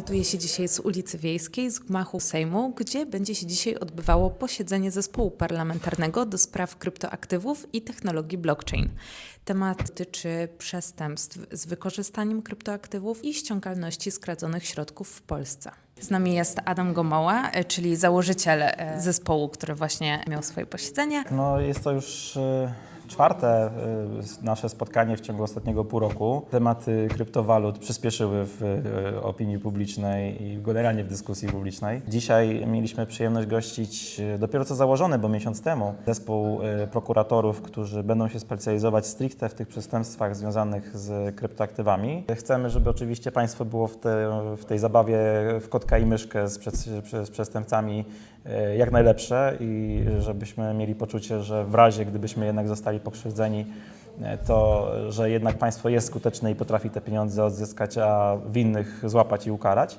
Melduje się dzisiaj z ulicy Wiejskiej, z gmachu Sejmu, gdzie będzie się dzisiaj odbywało posiedzenie zespołu parlamentarnego do spraw kryptoaktywów i technologii blockchain. Temat dotyczy przestępstw z wykorzystaniem kryptoaktywów i ściągalności skradzizonych środków w Polsce. Z nami jest Adam Gomoła, e, czyli założyciel e, zespołu, który właśnie miał swoje posiedzenie. No, jest to już e, czwarte e, nasze spotkanie w ciągu ostatniego pół roku. Tematy kryptowalut przyspieszyły w e, opinii publicznej i generalnie w dyskusji publicznej. Dzisiaj mieliśmy przyjemność gościć e, dopiero co założony, bo miesiąc temu, zespół prokuratorów, którzy będą się specjalizować stricte w tych przestępstwach związanych z kryptoaktywami. Chcemy, żeby oczywiście państwo było w, te, w tej zabawie w kotka i myszkę z, przed, z przestępcami jak najlepsze i żebyśmy mieli poczucie, że w razie gdybyśmy jednak zostali pokrzywdzeni, e, to że jednak państwo jest skuteczne i potrafi te pieniądze odzyskać, a winnych złapać i ukarać.